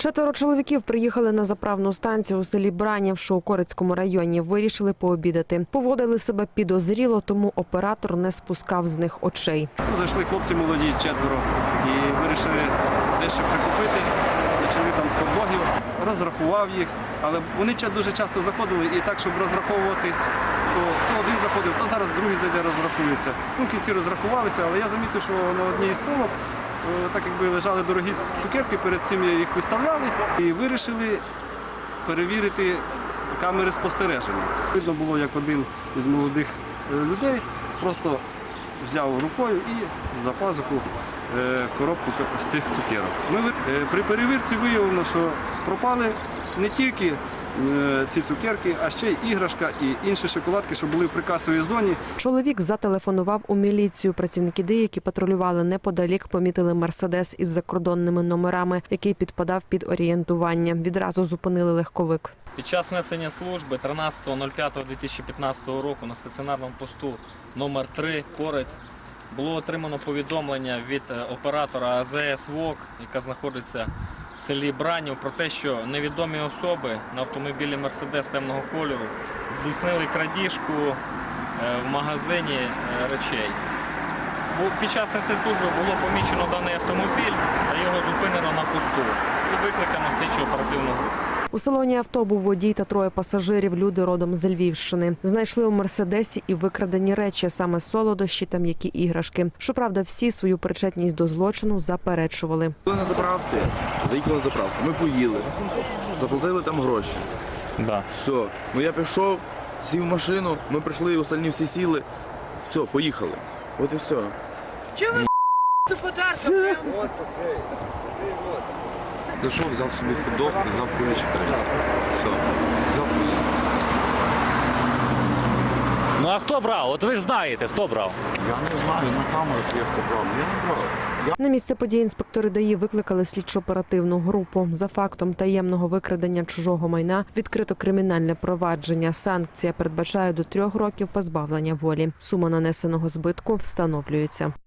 Четверо чоловіків приїхали на заправну станцію у селі Бранів, що у Корицькому районі. Вирішили пообідати. Поводили себе підозріло, тому оператор не спускав з них очей. Ну, Зайшли хлопці молоді, четверо, і вирішили дещо прикупити. Почали там з хот-догів, розрахував їх, але вони дуже часто заходили і так, щоб розраховуватись, то, то один заходив, то зараз другий зайде, розрахується. Ну, кінці розрахувалися, але я замітив, що на одній із полок, так якби лежали дорогі цукерки, перед цим я їх виставляли і вирішили перевірити камери спостереження. Видно було, як один із молодих е, людей просто взяв рукою і за пазуху е, коробку з цих цукерок. Ми е, при перевірці виявлено, що пропали не тільки е, ці цукерки, а ще й іграшка і інші шоколадки, що були в прикасовій зоні. Чоловік зателефонував у міліцію. Працівники ДІ, які патрулювали неподалік, помітили мерседес із закордонними номерами, який підпадав під орієнтування. Відразу зупинили легковик. Під час несення служби 13.05.2015 року на стаціонарному посту номер 3 Корець було отримано повідомлення від е, оператора АЗС ВОК, яка знаходиться в селі Бранів, про те, що невідомі особи на автомобілі Мерседес темного кольору здійснили крадіжку е, в магазині е, речей. Під час служби було помічено даний автомобіль та його зупинено на пусту і викликано слідчу оперативну групу. У салоні авто був водій та троє пасажирів. Люди родом з Львівщини. Знайшли у мерседесі і викрадені речі, саме солодощі та м'які іграшки. Щоправда, всі свою причетність до злочину заперечували. Були на заправці, заїхали на заправку. Ми поїли, заплатили там гроші. Да. Все. Ну я пішов, сів в машину, ми прийшли, остальні всі сіли. Все, поїхали. От і все. Чого ви подарка? Дійшов, взяв собі фудок, взяв курячі крильця. Все. Взяв поїсти. Ну а хто брав? От ви ж знаєте, хто брав. Я не знаю, на камерах є хто брав. Я не брав. На місце події інспектори ДАІ викликали слідчо-оперативну групу. За фактом таємного викрадення чужого майна відкрито кримінальне провадження. Санкція передбачає до трьох років позбавлення волі. Сума нанесеного збитку встановлюється.